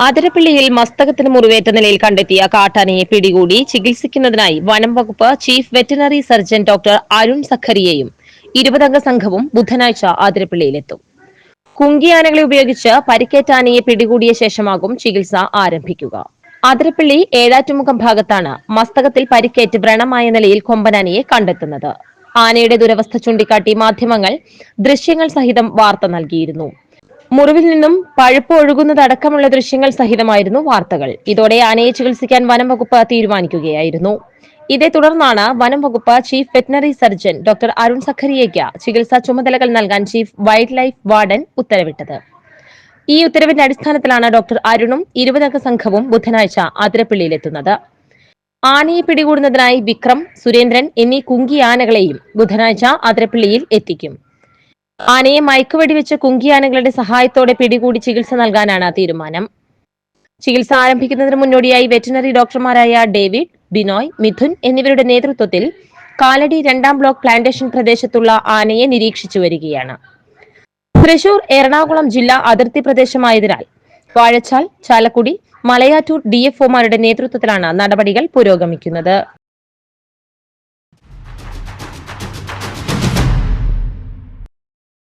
അതിരപ്പള്ളിയിൽ മസ്തകത്തിന് മുറിവേറ്റ നിലയിൽ കണ്ടെത്തിയ കാട്ടാനയെ പിടികൂടി ചികിത്സിക്കുന്നതിനായി വനം വകുപ്പ് chief veterinary surgeon doctor Arun സഖറിയയും ഇരുപതംഗ സംഘവും ബുധനാഴ്ച അതിരപ്പള്ളിയിലെത്തും കുങ്കിയാനകളെ ഉപയോഗിച്ച് പരിക്കേറ്റാനയെ പിടികൂടിയ ശേഷമാകും ചികിത്സ ആരംഭിക്കുക. അതിരപ്പള്ളി ഏഴാറ്റുമുഖം ഭാഗത്താണ് മസ്തകത്തിൽ പരിക്കേറ്റ് വ്രണമായ നിലയിൽ കൊമ്പനാനയെ കണ്ടെത്തുന്നത്. ആനയുടെ ദുരവസ്ഥ ചൂണ്ടിക്കാട്ടി മാധ്യമങ്ങൾ ദൃശ്യങ്ങൾ സഹിതം വാർത്ത നൽകിയിരുന്നു. മുറിവിൽ നിന്നും പഴുപ്പ് ഒഴുകുന്നതടക്കമുള്ള ദൃശ്യങ്ങൾ സഹിതമായിരുന്നു വാർത്തകൾ. ഇതോടെ ആനയെ ചികിത്സിക്കാൻ വനം വകുപ്പ് തീരുമാനിക്കുകയായിരുന്നു. ഇതേ തുടർന്നാണ് വനം വകുപ്പ് chief veterinary surgeon doctor Arun സഖറിയയ്ക്ക് ചികിത്സാ ചുമതലകൾ നൽകാൻ ചീഫ് വൈൽഡ് ലൈഫ് വാർഡൻ ഉത്തരവിട്ടത്. ഈ ഉത്തരവിന്റെ അടിസ്ഥാനത്തിലാണ് ഡോക്ടർ അരുണും ഇരുപതംഗ സംഘവും ബുധനാഴ്ച അതിരപ്പള്ളിയിലെത്തുന്നത് ആനയെ പിടികൂടുന്നതിനായി വിക്രം സുരേന്ദ്രൻ എന്നീ കുങ്കി ആനകളെയും ബുധനാഴ്ച അതിരപ്പള്ളിയിൽ എത്തിക്കും. ആനയെ മയക്കുവെടിവെച്ച് കുങ്കിയാനകളുടെ സഹായത്തോടെ പിടികൂടി ചികിത്സ നൽകാനാണ് തീരുമാനം. ചികിത്സ ആരംഭിക്കുന്നതിന് മുന്നോടിയായി വെറ്റിനറി ഡോക്ടർമാരായ ഡേവിഡ് ബിനോയ് മിഥുൻ എന്നിവരുടെ നേതൃത്വത്തിൽ കാലടി രണ്ടാം ബ്ലോക്ക് പ്ലാന്റേഷൻ പ്രദേശത്തുള്ള ആനയെ നിരീക്ഷിച്ചു വരികയാണ്. തൃശൂർ എറണാകുളം ജില്ലാ അതിർത്തി പ്രദേശമായതിനാൽ വാഴച്ചാൽ ചാലക്കുടി മലയാറ്റൂർ ഡി ഡിഎഫ്ഒമാരുടെ നേതൃത്വത്തിലാണ് നടപടികൾ പുരോഗമിക്കുന്നത്.